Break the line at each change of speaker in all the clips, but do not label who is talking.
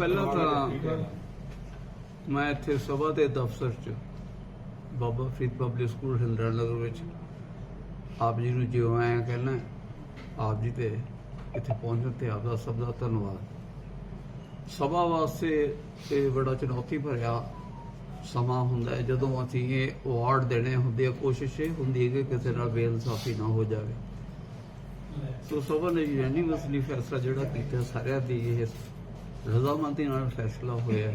ਪਹਿਲਾਂ ਤਾਂ ਮੈਂ ਇੱਥੇ ਸਭਾ ਦੇ ਦਫ਼ਤਰ 'ਚ, ਬਾਬਾ ਫਰੀਦ ਪਬਲਿਕ ਸਕੂਲ ਹਿੰਦਰਾ ਨਗਰ ਵਿੱਚ। ਆਪ ਜੀ ਨੂੰ ਜਿਉਂ ਆਇਆ ਕਹਿਣਾ, ਆਪ ਜੀ ਤੇ ਇੱਥੇ ਪਹੁੰਚਣ ਤੇ ਆਪ ਦਾ ਸਭ ਦਾ ਧੰਨਵਾਦ। ਸਭਾ ਵਾਸਤੇ ਇਹ ਬੜਾ ਚੁਣੌਤੀ ਭਰਿਆ ਸਮਾਂ ਹੁੰਦਾ ਹੈ, ਜਦੋਂ ਅਸੀਂ ਇਹ ਅਵਾਰਡ ਦੇਣੇ ਹੁੰਦੇ ਆ, ਕੋਸ਼ਿਸ਼ ਇਹ ਹੁੰਦੀ ਹੈ ਕਿ ਕਿਸੇ ਨਾਲ ਬੇਇਨਸਾਫੀ ਨਾ ਹੋ ਜਾਵੇ। ਸੋ ਸਭਾ ਨੇ ਯੂਨੀਵਰਸਲੀ ਫੈਸਲਾ ਜਿਹੜਾ ਕੀਤਾ ਸਾਰਿਆਂ ਦੀ ਇਹ ਰਜ਼ਾਮੰਦੀ ਨਾਲ ਫੈਸਲਾ ਹੋਇਆ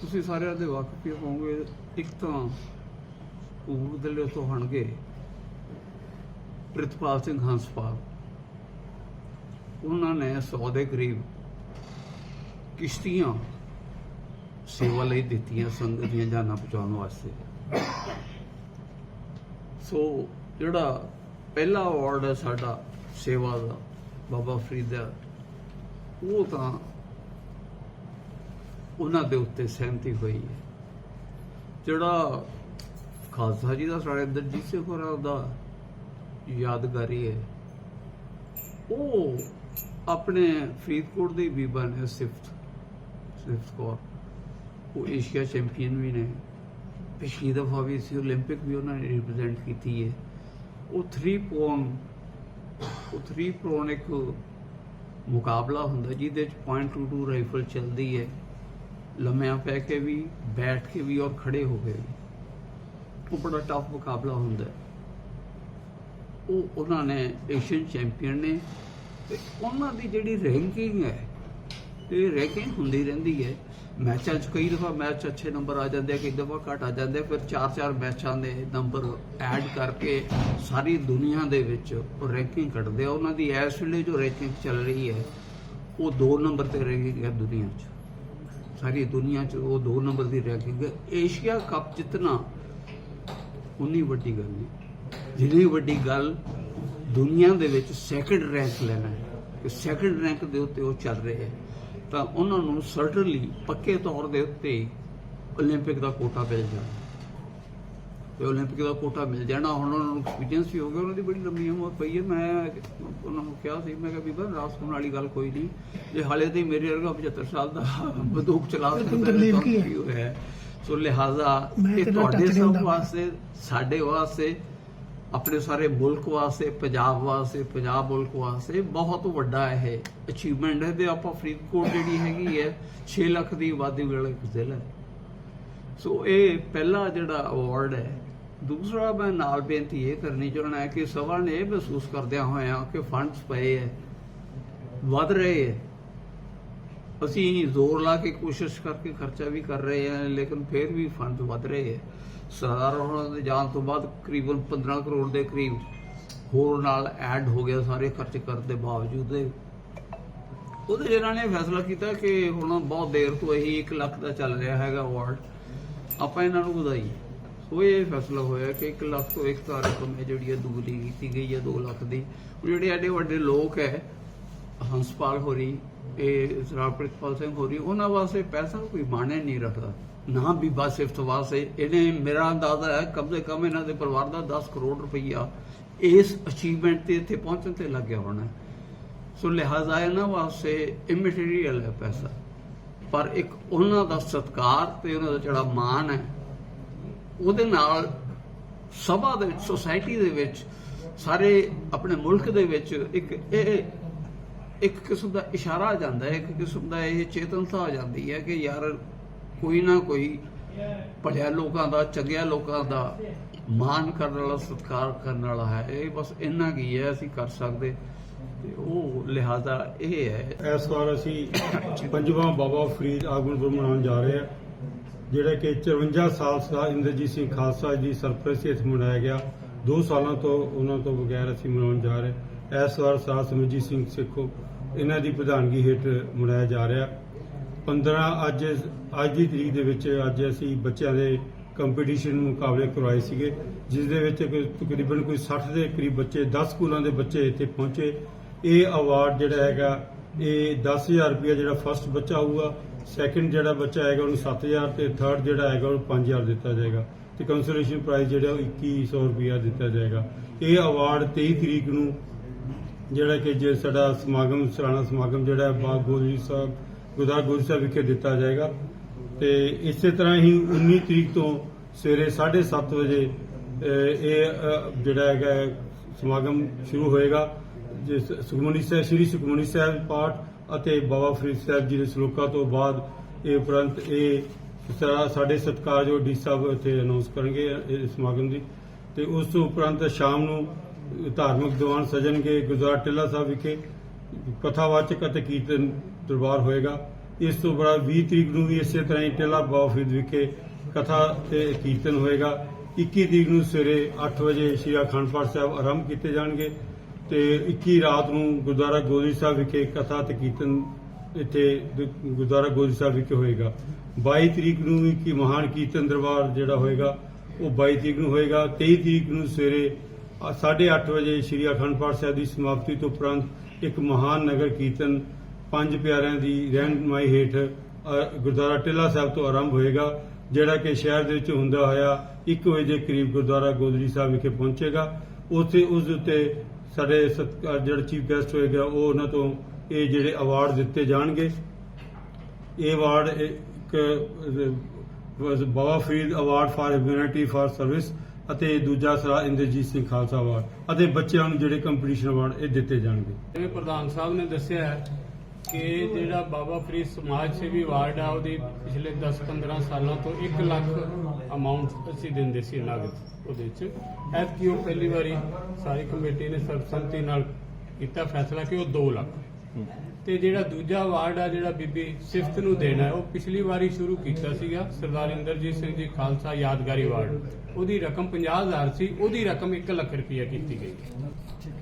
ਤੁਸੀਂ ਸਾਰਿਆਂ ਦੇ ਵਾਕਫ ਹੀ ਹੋਵੋਗੇ? ਇੱਕ ਤਾਂ ਕੂੜ ਦੇ ਤੋਂ ਹਣਗੇ ਪ੍ਰਿਤਪਾਲ ਸਿੰਘ ਹੰਸਪਾਲ। ਉਹਨਾਂ ਨੇ 100 ਦੇ ਕਰੀਬ ਕਿਸ਼ਤੀਆਂ ਸੇਵਾ ਲਈ ਦਿੱਤੀਆਂ ਸੰਗਤ ਦੀਆਂ ਜਾਨਾਂ ਪਹੁੰਚਾਉਣ ਵਾਸਤੇ। ਸੋ ਜਿਹੜਾ ਪਹਿਲਾ ਅਵਾਰਡ ਹੈ ਸਾਡਾ ਸੇਵਾ ਦਾ, ਬਾਬਾ ਫਰੀਦ ਦਾ ਉਹ ਤਾਂ ਉਹਨਾਂ ਦੇ ਉੱਤੇ ਸਹਿਮਤੀ ਹੋਈ ਹੈ ਜਿਹੜਾ ਖਾਲਸਾ ਜੀ ਦਾ ਸਾਡੇ ਦਰਜੀਤ ਸਿੰਘ ਹੋਰਾਂ ਦਾ ਯਾਦਗਾਰੀ ਹੈ ਉਹ ਆਪਣੇ ਫਰੀਦਕੋਟ ਦੇ ਬੀਬਾ ਨੇ ਸਿਫਤ ਸਿਫਤ ਕੌਰ ਉਹ ਏਸ਼ੀਆ ਚੈਂਪੀਅਨ ਵੀ ਨੇ ਪਿਛਲੀ ਦਫਾ ਵੀ ਸੀ 올림픽 ਵੀ ਉਹਨਾਂ ਨੇ ਰਿਪਰੈਜ਼ੈਂਟ ਕੀਤੀ ਹੈ ਉਹ 3 ਪੌਨ ਉਹ 3 ਪੌਨ ਇੱਕ ਮੁਕਾਬਲਾ ਹੁੰਦਾ ਜਿਹਦੇ ਚ .22 ਰਾਈਫਲ ਚੱਲਦੀ ਹੈ, ਲੰਮਿਆਂ ਪੈ ਕੇ ਵੀ, ਬੈਠ ਕੇ ਵੀ ਔਰ ਖੜੇ ਹੋ ਕੇ ਵੀ। ਉਹ ਬੜਾ ਟਫ ਮੁਕਾਬਲਾ ਹੁੰਦਾ ਉਹ ਉਹਨਾਂ ਨੇ ਏਸ਼ੀਅਨ ਚੈਂਪੀਅਨ ਨੇ ਤੇ ਉਹਨਾਂ ਦੀ ਜਿਹੜੀ ਰੈਂਕਿੰਗ ਹੈ, ਤੇ ਰੈਂਕਿੰਗ ਹੁੰਦੀ ਰਹਿੰਦੀ ਹੈ ਮੈਚਾਂ 'ਚ ਕਈ ਦਫਾ ਮੈਚ ਅੱਛੇ ਨੰਬਰ ਆ ਜਾਂਦੇ ਆ, ਕਈ ਦਫਾ ਘੱਟ ਆ ਜਾਂਦੇ ਆ, ਫਿਰ 4-4 ਮੈਚਾਂ ਦੇ ਨੰਬਰ ਐਡ ਕਰਕੇ ਸਾਰੀ ਦੁਨੀਆ ਦੇ ਵਿੱਚ ਉਹ ਰੈਂਕਿੰਗ ਕੱਢਦੇ ਆ। ਉਹਨਾਂ ਦੀ ਇਸ ਵੇਲੇ ਜੋ ਰੈਂਕਿੰਗ ਚੱਲ ਰਹੀ ਹੈ, ਉਹ 2 ਨੰਬਰ ਤੇ ਰੈਂਕਿੰਗ ਹੈ ਦੁਨੀਆ 'ਚ। ਸਾਰੀ ਦੁਨੀਆ 'ਚ ਉਹ 2 ਨੰਬਰ ਦੀ ਰੈਂਕਿੰਗ ਹੈ। ਏਸ਼ੀਆ ਕੱਪ ਜਿੱਤਣਾ ਉਨੀ ਵੱਡੀ ਗੱਲ ਨਹੀਂ। ਜਿੰਨੀ ਵੱਡੀ ਗੱਲ ਦੁਨੀਆ ਦੇ ਵਿੱਚ ਸੈਕਿੰਡ ਰੈਂਕ ਲੈਣਾ ਹੈ, ਕਿ ਸੈਕੰਡ ਰੈਂਕ ਦੇ ਉੱਤੇ ਉਹ ਚੱਲ ਰਹੇ ਹੈ। ਤਾਂ ਉਹਨਾਂ ਨੂੰ ਸਰਟਨਲੀ ਪੱਕੇ ਤੌਰ ਦੇ ਉੱਤੇ 올림픽 ਦਾ ਕੋਟਾ ਮਿਲ ਜਾਣਾ ਤੇ 올림픽 ਦਾ ਕੋਟਾ ਮਿਲ ਜਾਣਾ ਹੁਣ ਉਹਨਾਂ ਨੂੰ ਐਕਸਪੀਰੀਅੰਸ ਵੀ ਹੋ ਗਿਆ ਉਹਨਾਂ ਦੀ ਬੜੀ ਲੰਮੀ ਉਮਰ ਪਈ ਹੈ ਮੈਂ ਉਹਨਾਂ ਨੂੰ ਕਿਹਾ ਸੀ ਮੈਂ ਕਿਹਾ ਬੀਬਾ ਰਾਸ ਹੋਣ ਵਾਲੀ ਗੱਲ ਕੋਈ ਨਹੀਂ ਜੇ ਹਾਲੇ ਤੇ ਮੇਰੇ ਵਰਗਾ 75 ਸਾਲ ਦਾ ਬੰਦੂਕ ਚਲਾ
ਤੁਹਾਨੂੰ
ਸਕਦਾ ਹੈ,
ਤਕਲੀਫ
ਤਾਂ
ਕੀ ਹੈ?
ਕੀ ਹੋਇਆ ਹੈ? ਸੋ ਲਿਹਾਜ਼ਾ
ਮੈਂ
ਇਹ
ਤੇ ਨਾ
ਤੁਹਾਡੇ
ਟੱਚ
ਸਭ
ਹੁੰਦਾ।
ਵਾਸਤੇ ਸਾਡੇ ਵਾਸਤੇ ਆਪਣੇ ਸਾਰੇ ਮੁਲਕ ਵਾਸਤੇ, ਪੰਜਾਬ ਵਾਸਤੇ, ਪੰਜਾਬ ਮੁਲਕ ਵਾਸਤੇ ਬਹੁਤ ਵੱਡਾ ਇਹ ਅਚੀਵਮੈਂਟ ਹੈ ਤੇ ਆਪਾਂ ਫਰੀਦਕੋਟ ਜਿਹੜੀ ਹੈਗੀ ਹੈ 6 ਲੱਖ ਦੀ ਆਬਾਦੀ ਵਾਲਾ ਇੱਕ ਜ਼ਿਲ੍ਹਾ ਸੋ ਇਹ ਪਹਿਲਾ ਜਿਹੜਾ ਅਵਾਰਡ ਹੈ, ਦੂਸਰਾ ਮੈਂ ਨਾਲ ਬੇਨਤੀ ਇਹ ਕਰਨੀ ਚਾਹਣਾ ਹੈ ਕਿ ਸਭਾ ਨੇ ਇਹ ਮਹਿਸੂਸ ਕਰਦਿਆਂ ਹੋਇਆਂ ਕਿ ਫੰਡਸ ਪਏ ਹੈ, ਵਧ ਰਹੇ ਹੈ। ਅਸੀਂ ਜ਼ੋਰ ਲਾ ਕੇ ਕੋਸ਼ਿਸ਼ ਕਰਕੇ ਖਰਚਾ ਵੀ ਕਰ ਰਹੇ ਹਾਂ, ਲੇਕਿਨ ਫਿਰ ਵੀ ਫੰਡ ਵੱਧ ਰਹੇ ਹੈ। ਸਰਦਾਰ ਉਹਨਾਂ ਦੇ ਜਾਣ ਤੋਂ ਬਾਅਦ ਕਰੀਬਨ 15 ਕਰੋੜ ਦੇ ਕਰੀਬ ਹੋਰ ਨਾਲ ਐਡ ਹੋ ਗਿਆ ਸਾਰੇ ਖਰਚ ਕਰਨ ਦੇ ਬਾਵਜੂਦ। ਇਹ। ਉਹਦੇ ਜਿਹਨਾਂ ਨੇ ਫੈਸਲਾ ਕੀਤਾ ਕਿ ਹੁਣ ਬਹੁਤ ਦੇਰ ਤੋਂ ਇਹੀ 1 ਲੱਖ ਦਾ ਚੱਲ ਰਿਹਾ ਹੈਗਾ ਅਵਾਰਡ ਆਪਾਂ ਇਹਨਾਂ ਨੂੰ ਵਧਾਈਏ। ਸੋ ਇਹ ਫੈਸਲਾ ਹੋਇਆ ਕਿ 1 ਲੱਖ ਤੋਂ ਇੱਕ ਤਾਂ ਰਕਮ ਹੈ ਜਿਹੜੀ ਹੈ ਦੁਗਣੀ ਕੀਤੀ ਗਈ ਹੈ 2 ਲੱਖ ਦੀ। ਜਿਹੜੇ ਐਡੇ ਵੱਡੇ ਲੋਕ ਹੈ ਹੰਸਪਾਲ ਹੋਰੀ ਇਹ ਸਰਾਰ ਪ੍ਰਿਤਪਾਲ ਸਿੰਘ ਹੋਰੀ ਉਹਨਾਂ ਵਾਸਤੇ ਪੈਸਾ ਕੋਈ ਮਾਣੇ ਨਹੀਂ ਰੱਖਦਾ। ਨਾ ਬੀਬਾ ਸਿਫਤ ਵਾਸਤੇ, ਇਹਨੇ ਮੇਰਾ ਅੰਦਾਜ਼ਾ ਹੈ, ਕਮ ਸੇ ਕਮ ਇਹਨਾਂ ਦੇ ਪਰਿਵਾਰ ਦਾ 10 ਕਰੋੜ ਰੁਪਈਆ ਇਸ ਅਚੀਵਮੈਂਟ ਤੇ ਇੱਥੇ ਪਹੁੰਚਣ ਤੇ ਲੱਗਿਆ ਹੋਣਾ ਸੋ ਲਿਹਾਜ਼ਾ ਇਹਨਾਂ ਵਾਸਤੇ ਇਮਟੀਰੀਅਲ ਹੈ ਪੈਸਾ। ਪਰ ਇੱਕ ਉਹਨਾਂ ਦਾ ਸਤਕਾਰ ਤੇ ਉਹਨਾਂ ਦਾ ਜਿਹੜਾ ਮਾਣ ਹੈ, ਉਹਦੇ ਨਾਲ ਸਭਾ ਦੇ ਵਿੱਚ ਸੋਸਾਇਟੀ ਦੇ ਵਿੱਚ, ਸਾਰੇ ਆਪਣੇ ਮੁਲਕ ਦੇ ਵਿੱਚ ਇੱਕ ਇਹ ਇੱਕ ਕਿਸਮ ਦਾ ਇਸ਼ਾਰਾ ਆ ਜਾਂਦਾ ਹੈ, ਇੱਕ ਕਿਸਮ ਦਾ ਇਹ ਚੇਤਨਤਾ ਆ ਜਾਂਦੀ ਹੈ ਕਿ ਯਾਰ ਕੋਈ ਨਾ ਕੋਈ ਭਲਿਆ ਲੋਕਾਂ ਦਾ, ਚੰਗਿਆ ਲੋਕਾਂ ਦਾ ਮਾਣ ਕਰਨ ਵਾਲਾ, ਸਤਿਕਾਰ ਕਰਨ ਵਾਲਾ ਹੈ। ਇਹ ਬਸ ਇੰਨਾ ਕੀ ਹੈ ਅਸੀਂ ਕਰ ਸਕਦੇ। ਤੇ ਉਹ ਲਿਹਾਜ਼ਾ ਇਹ ਹੈ।
ਇਸ ਵਾਰ ਅਸੀਂ ਪੰਜਵਾਂ ਬਾਬਾ ਫਰੀਦ ਆਗਮਨ ਮਨਾਉਣ ਜਾ ਰਹੇ ਹਾਂ, ਜਿਹੜਾ ਕਿ 54 ਸਾਲ ਸਾ ਇੰਦਰਜੀਤ ਸਿੰਘ ਖਾਲਸਾ ਜੀ ਸਰਪ੍ਰਸਤੀ ਵਿੱਚ ਮਨਾਇਆ ਗਿਆ। 2 ਸਾਲਾਂ ਤੋਂ ਉਹਨਾਂ ਤੋਂ ਬਗੈਰ ਅਸੀਂ ਮਨਾਉਣ ਜਾ ਰਹੇ। ਇਸ ਵਾਰ ਸਾਹ ਸਿਮਰਜੀਤ ਸਿੰਘ ਸਿੱਖੋ ਇਹਨਾਂ ਦੀ ਪ੍ਰਧਾਨਗੀ ਹੇਠ ਮਨਾਇਆ ਜਾ ਰਿਹਾ। 15 ਅੱਜ ਅੱਜ ਦੀ ਤਰੀਕ ਦੇ ਵਿੱਚ ਅੱਜ ਅਸੀਂ ਬੱਚਿਆਂ ਦੇ ਕੰਪੀਟੀਸ਼ਨ ਮੁਕਾਬਲੇ ਕਰਵਾਏ ਸੀਗੇ, ਜਿਸ ਦੇ ਵਿੱਚ ਤਕਰੀਬਨ ਕੋਈ 60 ਦੇ ਕਰੀਬ ਬੱਚੇ 10 ਸਕੂਲਾਂ ਦੇ ਬੱਚੇ ਇੱਥੇ ਪਹੁੰਚੇ। ਇਹ ਅਵਾਰਡ ਜਿਹੜਾ ਹੈਗਾ, ਇਹ 10000 ਰੁਪਏ ਜਿਹੜਾ ਫਸਟ ਬੱਚਾ ਹੋਊਗਾ ਸੈਕੰਡ ਜਿਹੜਾ ਬੱਚਾ ਹੈਗਾ ਉਹਨੂੰ 7000 ਤੇ ਥਰਡ ਜਿਹੜਾ ਹੈਗਾ ਉਹਨੂੰ 5000 ਦਿੱਤਾ ਜਾਏਗਾ। ਤੇ ਕੰਸੋਲੇਸ਼ਨ ਪ੍ਰਾਈਜ਼ ਜਿਹੜਾ ਉਹ 2100 ਰੁਪਏ ਦਿੱਤਾ ਜਾਏਗਾ। ਇਹ ਅਵਾਰਡ 23 ਤਰੀਕ ਨੂੰ ਜਿਹੜਾ ਕਿ ਜੇ ਸਾਡਾ ਸਮਾਗਮ ਸਰਾਣਾ ਸਮਾਗਮ ਜਿਹੜਾ ਹੈ, ਬਾਗ ਗੋਦਰੀ ਸਾਹਿਬ ਗੁਰਦੁਆਰਾ ਗੋਦਰੀ ਸਾਹਿਬ ਵਿਖੇ ਦਿੱਤਾ ਜਾਏਗਾ। ਤੇ ਇਸੇ ਤਰ੍ਹਾਂ ਹੀ 19 ਤਰੀਕ ਤੋਂ ਸਵੇਰੇ 7:30 ਵਜੇ ਇਹ ਜਿਹੜਾ ਹੈਗਾ ਸਮਾਗਮ ਸ਼ੁਰੂ ਹੋਏਗਾ। ਜਿਸ ਸੁਖਮਨੀ ਸਾਹਿਬ, ਸ੍ਰੀ ਸੁਖਮਨੀ ਸਾਹਿਬ ਪਾਠ ਅਤੇ ਬਾਬਾ ਫਰੀਦ ਸਾਹਿਬ ਜੀ ਦੇ ਸ਼ਲੋਕਾਂ ਤੋਂ ਬਾਅਦ ਇਹ ਉਪਰੰਤ ਇਹ ਸਾਡੇ ਸਤਿਕਾਰਯੋਗ ਡੀ ਸਾਹਿਬ ਇੱਥੇ ਅਨਾਉਂਸ ਕਰਨਗੇ ਇਹ ਸਮਾਗਮ ਦੀ। ਤੇ ਉਸ ਤੋਂ ਉਪਰੰਤ ਸ਼ਾਮ ਨੂੰ ਧਾਰਮਿਕ ਦੀਵਾਨ ਸਜਣਗੇ, ਗੁਰਦੁਆਰਾ ਟਿੱਲਾ ਸਾਹਿਬ ਵਿਖੇ ਕਥਾਵਾਚਕ ਅਤੇ ਕੀਰਤਨ ਦਰਬਾਰ ਹੋਏਗਾ। ਇਸ ਤੋਂ ਬਾਅਦ 20 ਤਰੀਕ ਨੂੰ ਵੀ ਇਸੇ ਤਰ੍ਹਾਂ ਹੀ ਟਿੱਲਾ ਬਾਬਾ ਵਿਖੇ ਕਥਾ ਤੇ ਕੀਰਤਨ ਹੋਏਗਾ। 21 ਤਰੀਕ ਨੂੰ ਸਵੇਰੇ 8 ਵਜੇ ਸ਼੍ਰੀ ਅਖੰਡ ਪਾਠ ਸਾਹਿਬ ਆਰੰਭ ਕੀਤੇ ਜਾਣਗੇ ਤੇ 21 ਰਾਤ ਨੂੰ ਗੁਰਦੁਆਰਾ ਗੋਦਰੀ ਸਾਹਿਬ ਵਿਖੇ ਕਥਾ ਤੇ ਕੀਰਤਨ ਇੱਥੇ ਗੁਰਦੁਆਰਾ ਗੋਦਰੀ ਸਾਹਿਬ ਵਿਖੇ ਹੋਏਗਾ। 22 ਤਰੀਕ ਨੂੰ ਵੀ ਕੀ ਮਹਾਨ ਕੀਰਤਨ ਦਰਬਾਰ ਜਿਹੜਾ ਹੋਏਗਾ, ਉਹ 22 ਤਰੀਕ ਨੂੰ ਹੋਏਗਾ। 23 ਤਰੀਕ ਨੂੰ ਸਵੇਰੇ 8:30 ਵਜੇ ਸ਼੍ਰੀ ਅਖੰਡ ਪਾਠ ਸਾਹਿਬ ਦੀ ਸਮਾਪਤੀ ਤੋਂ ਉਪਰੰਤ ਇੱਕ ਮਹਾਨ ਨਗਰ ਕੀਰਤਨ ਪੰਜ ਪਿਆਰਿਆਂ ਦੀ ਰਹਿਨਮਾਈ ਹੇਠ ਗੁਰਦੁਆਰਾ ਟਿੱਲਾ ਸਾਹਿਬ ਤੋਂ ਆਰੰਭ ਹੋਏਗਾ, ਜਿਹੜਾ ਕਿ ਸ਼ਹਿਰ ਦੇ ਵਿੱਚ ਹੁੰਦਾ ਹੋਇਆ 1 ਵਜੇ ਦੇ ਕਰੀਬ ਗੁਰਦੁਆਰਾ ਗੋਦਰੀ ਸਾਹਿਬ ਵਿਖੇ ਪਹੁੰਚੇਗਾ। ਉੱਥੇ ਉਸ ਦੇ ਉੱਤੇ ਸਾਡੇ ਸਤਿਕਾਰ ਜਿਹੜਾ ਚੀਫ ਗੈਸਟ ਹੋਏਗਾ, ਉਹ ਉਹਨਾਂ ਤੋਂ ਇਹ ਜਿਹੜੇ ਅਵਾਰਡ ਦਿੱਤੇ ਜਾਣਗੇ। ਇਹ ਅਵਾਰਡ ਇੱਕ Baba Farid award for humanity for service ਅਤੇ ਦੂਜਾ ਸਰਾ ਇੰਦਰਜੀਤ ਸਿੰਘ ਖਾਲਸਾ ਅਵਾਰਡ ਅਤੇ ਬੱਚਿਆਂ ਨੂੰ ਜਿਹੜੇ ਕੰਪੀਟੀਸ਼ਨ ਅਵਾਰਡ ਇਹ ਦਿੱਤੇ ਜਾਣਗੇ।
ਜਿਵੇਂ ਪ੍ਰਧਾਨ ਸਾਹਿਬ ਨੇ ਦੱਸਿਆ ਹੈ ਕਿ ਜਿਹੜਾ ਬਾਬਾ ਫਰੀਦ ਸਮਾਜ ਸੇਵੀ ਅਵਾਰਡ ਆ, ਉਹਦੀ ਪਿਛਲੇ 10-15 ਸਾਲਾਂ ਤੋਂ 1 ਲੱਖ ਅਮਾਉਂਟ ਅਸੀਂ ਦਿੰਦੇ ਸੀ ਨਗਦ ਉਹਦੇ ਵਿੱਚ ਐਤਕੀ ਉਹ ਪਹਿਲੀ ਵਾਰੀ ਸਾਰੀ ਕਮੇਟੀ ਨੇ ਸਰਬਸੰਮਤੀ ਨਾਲ ਕੀਤਾ ਫੈਸਲਾ ਕਿ ਉਹ 2 ਲੱਖ। ਤੇ ਜਿਹੜਾ ਦੂਜਾ ਅਵਾਰਡ ਆ, ਜਿਹੜਾ ਬੀਬੀ ਸਿਫਤ ਨੂੰ ਦੇਣਾ ਉਹ ਪਿਛਲੀ ਵਾਰੀ ਸ਼ੁਰੂ ਕੀਤਾ ਸੀਗਾ, ਸਰਦਾਰ ਇੰਦਰਜੀਤ ਸਿੰਘ ਜੀ ਖਾਲਸਾ ਯਾਦਗਾਰੀ ਅਵਾਰਡ ਉਹਦੀ ਰਕਮ 50000 ਸੀ, ਉਹਦੀ ਰਕਮ 1 ਲੱਖ ਰੁਪਈਆ ਕੀਤੀ ਗਈ।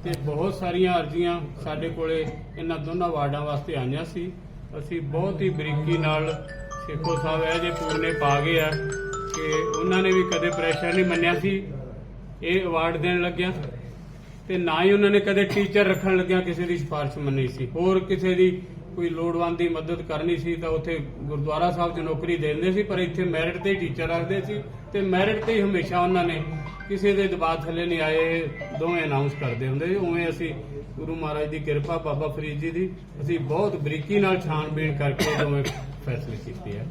ਤੇ ਬਹੁਤ ਸਾਰੀਆਂ ਅਰਜ਼ੀਆਂ ਸਾਡੇ ਕੋਲੇ ਇਹਨਾਂ ਦੋਨਾਂ ਵਾਰਡਾਂ ਵਾਸਤੇ ਆਈਆਂ ਸੀ। ਅਸੀਂ ਬਹੁਤ ਹੀ ਬਰੀਕੀ ਨਾਲ ਸ਼ੇਖੋ ਸਾਹਿਬ ਇਹ ਜੇ ਪੂਰਨੇ ਪਾ ਗਏ ਆ ਕਿ ਉਹਨਾਂ ਨੇ ਵੀ ਕਦੇ ਪ੍ਰੈਸ਼ਰ ਨਹੀਂ ਮੰਨਿਆ ਸੀ। ਇਹ ਅਵਾਰਡ ਦੇਣ ਲੱਗਿਆ। ਤੇ ਨਾ ਹੀ ਉਹਨਾਂ ਨੇ ਕਦੇ ਟੀਚਰ ਰੱਖਣ ਲੱਗਿਆ ਕਿਸੇ ਦੀ ਸਿਫਾਰਿਸ਼ ਮੰਨੀ ਸੀ। ਹੋਰ ਕਿਸੇ ਦੀ ਕੋਈ ਲੋੜਵੰਦ ਦੀ ਮਦਦ ਕਰਨੀ ਸੀ ਤਾਂ ਉੱਥੇ ਗੁਰਦੁਆਰਾ ਸਾਹਿਬ 'ਚ ਨੌਕਰੀ ਦੇ ਦਿੰਦੇ ਸੀ, ਪਰ ਇੱਥੇ ਮੈਰਿਟ ਤੇ ਹੀ ਟੀਚਰ ਰੱਖਦੇ ਸੀ ਤੇ ਮੈਰਿਟ ਤੇ ਹੀ ਹਮੇਸ਼ਾ ਉਹਨਾਂ ਨੇ ਕਿਸੇ ਦੇ ਦਬਾਅ ਥੱਲੇ ਨਹੀਂ ਆਏ, ਦੋਵੇਂ ਅਨਾਉਂਸ ਕਰਦੇ ਹੁੰਦੇ ਸੀ। ਉਵੇਂ ਅਸੀਂ ਗੁਰੂ ਮਹਾਰਾਜ ਦੀ ਕਿਰਪਾ, ਬਾਬਾ ਫਰੀਦ ਜੀ ਦੀ ਅਸੀਂ ਬਹੁਤ ਬਰੀਕੀ ਨਾਲ ਛਾਣਬੀਣ ਕਰਕੇ ਦੋਵੇਂ ਫੈਸਲੇ ਕੀਤੇ ਆ।